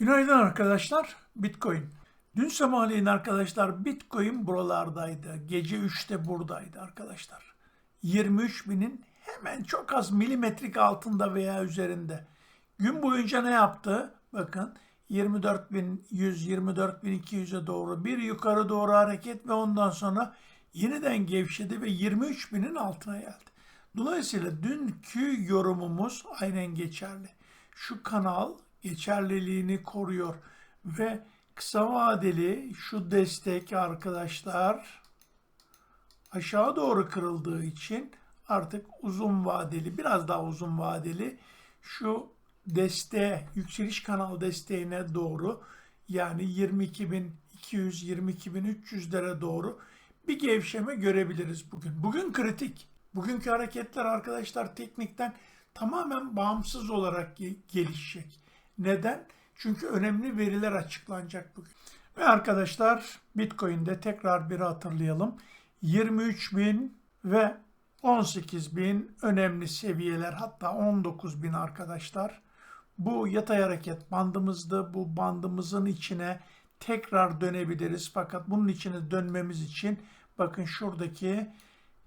Günaydın arkadaşlar. Bitcoin. Dün sabahleyin arkadaşlar Bitcoin buralardaydı. Gece 3'te buradaydı arkadaşlar. 23 binin hemen çok az milimetrik altında veya üzerinde. Gün boyunca ne yaptı? Bakın 24.100, 24.200'e doğru bir yukarı doğru hareket ve ondan sonra yeniden gevşedi ve 23 binin altına geldi. Dolayısıyla dünkü yorumumuz aynen geçerli. Şu kanal geçerliliğini koruyor ve kısa vadeli şu destek arkadaşlar aşağı doğru kırıldığı için artık uzun vadeli biraz daha uzun vadeli şu desteğe yükseliş kanal desteğine doğru yani 22.200 22.300'lere doğru bir gevşeme görebiliriz bugün. Bugün kritik. Bugünkü hareketler arkadaşlar teknikten tamamen bağımsız olarak ge- gelişecek. Neden? Çünkü önemli veriler açıklanacak bugün. Ve arkadaşlar Bitcoin'de tekrar bir hatırlayalım. 23.000 ve 18.000 önemli seviyeler hatta 19.000 arkadaşlar. Bu yatay hareket bandımızdı. Bu bandımızın içine tekrar dönebiliriz. Fakat bunun içine dönmemiz için bakın şuradaki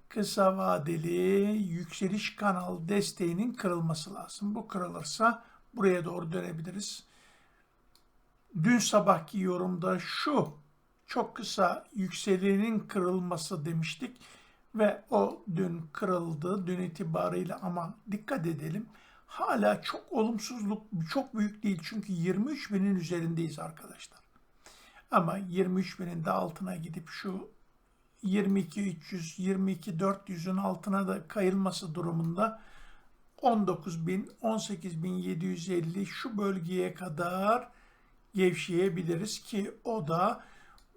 kısa vadeli yükseliş kanal desteğinin kırılması lazım. Bu kırılırsa buraya doğru dönebiliriz. Dün sabahki yorumda şu çok kısa yükselenin kırılması demiştik ve o dün kırıldı dün itibariyle ama dikkat edelim hala çok olumsuzluk çok büyük değil çünkü 23 binin üzerindeyiz arkadaşlar. Ama 23 binin de altına gidip şu 22.300, 22.400'ün altına da kayılması durumunda 19.000, 18.750 şu bölgeye kadar gevşeyebiliriz ki o da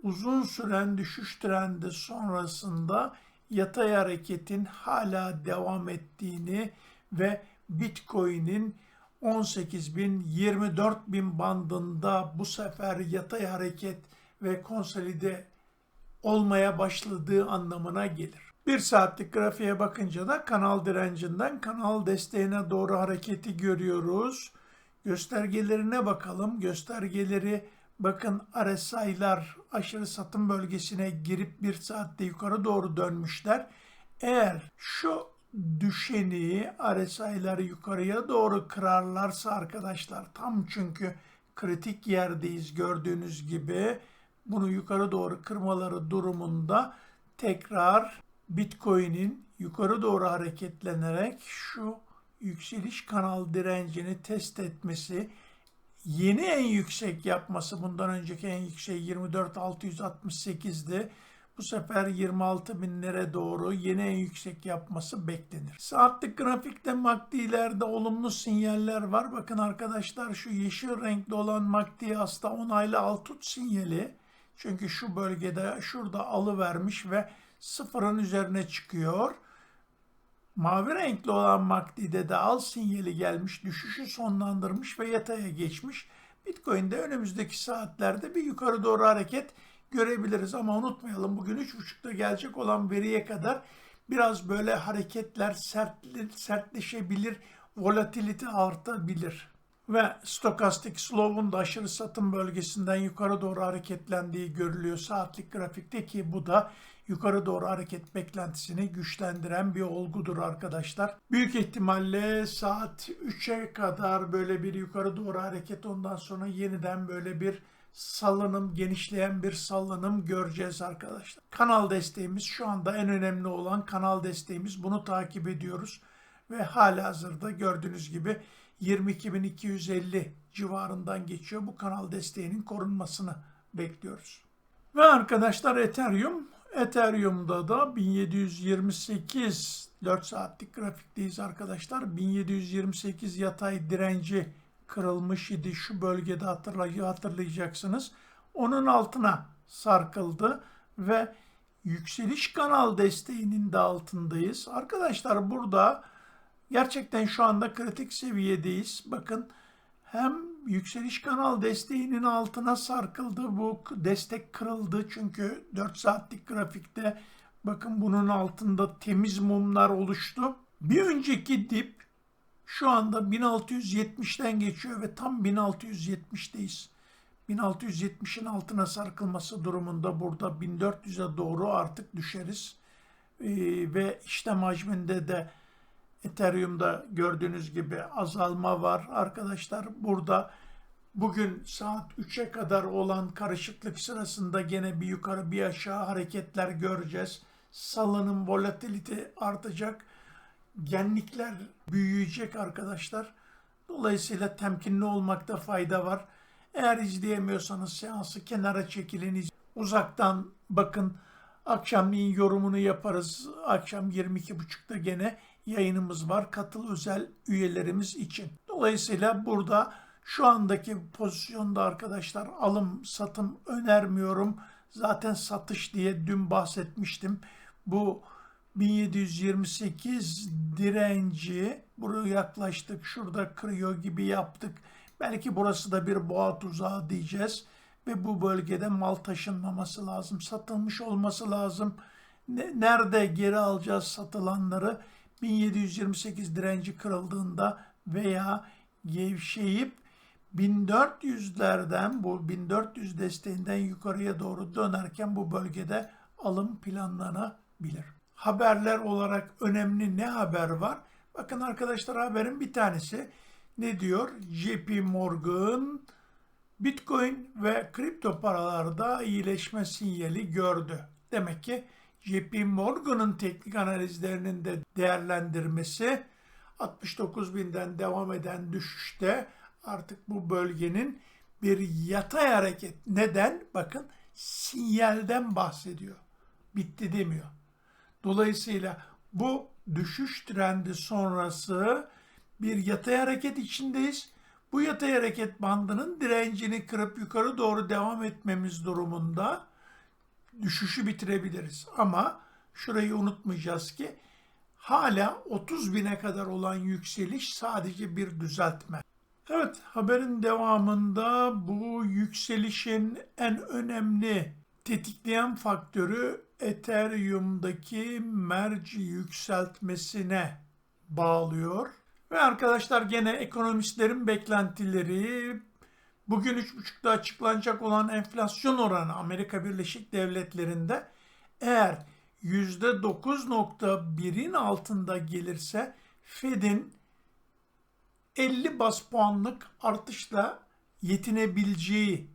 uzun süren düşüş trendi sonrasında yatay hareketin hala devam ettiğini ve Bitcoin'in 18 bin 24 bin bandında bu sefer yatay hareket ve konsolide olmaya başladığı anlamına gelir. Bir saatlik grafiğe bakınca da kanal direncinden kanal desteğine doğru hareketi görüyoruz. Göstergelerine bakalım. Göstergeleri bakın RSI'lar aşırı satım bölgesine girip bir saatte yukarı doğru dönmüşler. Eğer şu düşeni RSI'ları yukarıya doğru kırarlarsa arkadaşlar tam çünkü kritik yerdeyiz gördüğünüz gibi bunu yukarı doğru kırmaları durumunda tekrar Bitcoin'in yukarı doğru hareketlenerek şu yükseliş kanal direncini test etmesi, yeni en yüksek yapması bundan önceki en yüksek 24.668'di. Bu sefer 26 binlere doğru yeni en yüksek yapması beklenir. Saatlik grafikte MACD'lerde olumlu sinyaller var. Bakın arkadaşlar şu yeşil renkli olan MACD hasta onaylı altut sinyali. Çünkü şu bölgede şurada alı vermiş ve sıfırın üzerine çıkıyor. Mavi renkli olan MACD'de de al sinyali gelmiş, düşüşü sonlandırmış ve yataya geçmiş. Bitcoin'de önümüzdeki saatlerde bir yukarı doğru hareket görebiliriz ama unutmayalım bugün 3.30'da gelecek olan veriye kadar biraz böyle hareketler sert, sertleşebilir, volatilite artabilir. Ve stokastik slow'un da aşırı satım bölgesinden yukarı doğru hareketlendiği görülüyor saatlik grafikte ki bu da yukarı doğru hareket beklentisini güçlendiren bir olgudur arkadaşlar. Büyük ihtimalle saat 3'e kadar böyle bir yukarı doğru hareket ondan sonra yeniden böyle bir salınım, genişleyen bir salınım göreceğiz arkadaşlar. Kanal desteğimiz şu anda en önemli olan kanal desteğimiz. Bunu takip ediyoruz ve hala hazırda gördüğünüz gibi 22.250 civarından geçiyor. Bu kanal desteğinin korunmasını bekliyoruz. Ve arkadaşlar Ethereum, Ethereum'da da 1728 4 saatlik grafikteyiz arkadaşlar. 1728 yatay direnci kırılmış idi. Şu bölgede hatırlay hatırlayacaksınız. Onun altına sarkıldı ve yükseliş kanal desteğinin de altındayız. Arkadaşlar burada gerçekten şu anda kritik seviyedeyiz. Bakın hem yükseliş kanal desteğinin altına sarkıldı. Bu destek kırıldı çünkü 4 saatlik grafikte bakın bunun altında temiz mumlar oluştu. Bir önceki dip Şu anda 1670'ten geçiyor ve tam 1670'teyiz. 1670'in altına sarkılması durumunda burada 1400'e doğru artık düşeriz. Ee, ve işlem hacminde de Ethereum'da gördüğünüz gibi azalma var. Arkadaşlar burada bugün saat 3'e kadar olan karışıklık sırasında gene bir yukarı bir aşağı hareketler göreceğiz. Salının volatilite artacak. Genlikler büyüyecek arkadaşlar. Dolayısıyla temkinli olmakta fayda var. Eğer izleyemiyorsanız seansı kenara çekilin. Uzaktan bakın. Akşamleyin yorumunu yaparız. Akşam 22.30'da gene yayınımız var. Katıl özel üyelerimiz için. Dolayısıyla burada şu andaki pozisyonda arkadaşlar alım satım önermiyorum. Zaten satış diye dün bahsetmiştim. Bu 1728 direnci buraya yaklaştık. Şurada kırıyor gibi yaptık. Belki burası da bir boğa tuzağı diyeceğiz. Ve bu bölgede mal taşınmaması lazım. Satılmış olması lazım. Ne- Nerede geri alacağız satılanları? 1728 direnci kırıldığında veya gevşeyip 1400'lerden bu 1400 desteğinden yukarıya doğru dönerken bu bölgede alım planlanabilir. Haberler olarak önemli ne haber var? Bakın arkadaşlar haberin bir tanesi ne diyor? JP Morgan Bitcoin ve kripto paralarda iyileşme sinyali gördü. Demek ki JP Morgan'ın teknik analizlerinin de değerlendirmesi 69.000'den devam eden düşüşte artık bu bölgenin bir yatay hareket. Neden? Bakın sinyalden bahsediyor. Bitti demiyor. Dolayısıyla bu düşüş trendi sonrası bir yatay hareket içindeyiz. Bu yatay hareket bandının direncini kırıp yukarı doğru devam etmemiz durumunda düşüşü bitirebiliriz. Ama şurayı unutmayacağız ki hala 30 bine kadar olan yükseliş sadece bir düzeltme. Evet haberin devamında bu yükselişin en önemli tetikleyen faktörü Ethereum'daki merci yükseltmesine bağlıyor. Ve arkadaşlar gene ekonomistlerin beklentileri. Bugün 3.30'da açıklanacak olan enflasyon oranı Amerika Birleşik Devletleri'nde eğer %9.1'in altında gelirse Fed'in 50 bas puanlık artışla yetinebileceği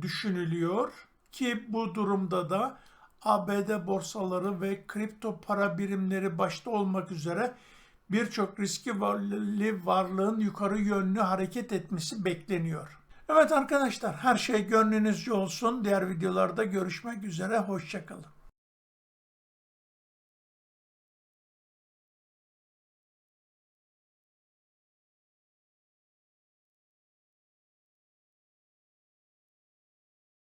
düşünülüyor. Ki bu durumda da ABD borsaları ve kripto para birimleri başta olmak üzere birçok riski varlı varlığın yukarı yönlü hareket etmesi bekleniyor. Evet arkadaşlar her şey gönlünüzce olsun. Diğer videolarda görüşmek üzere. Hoşçakalın.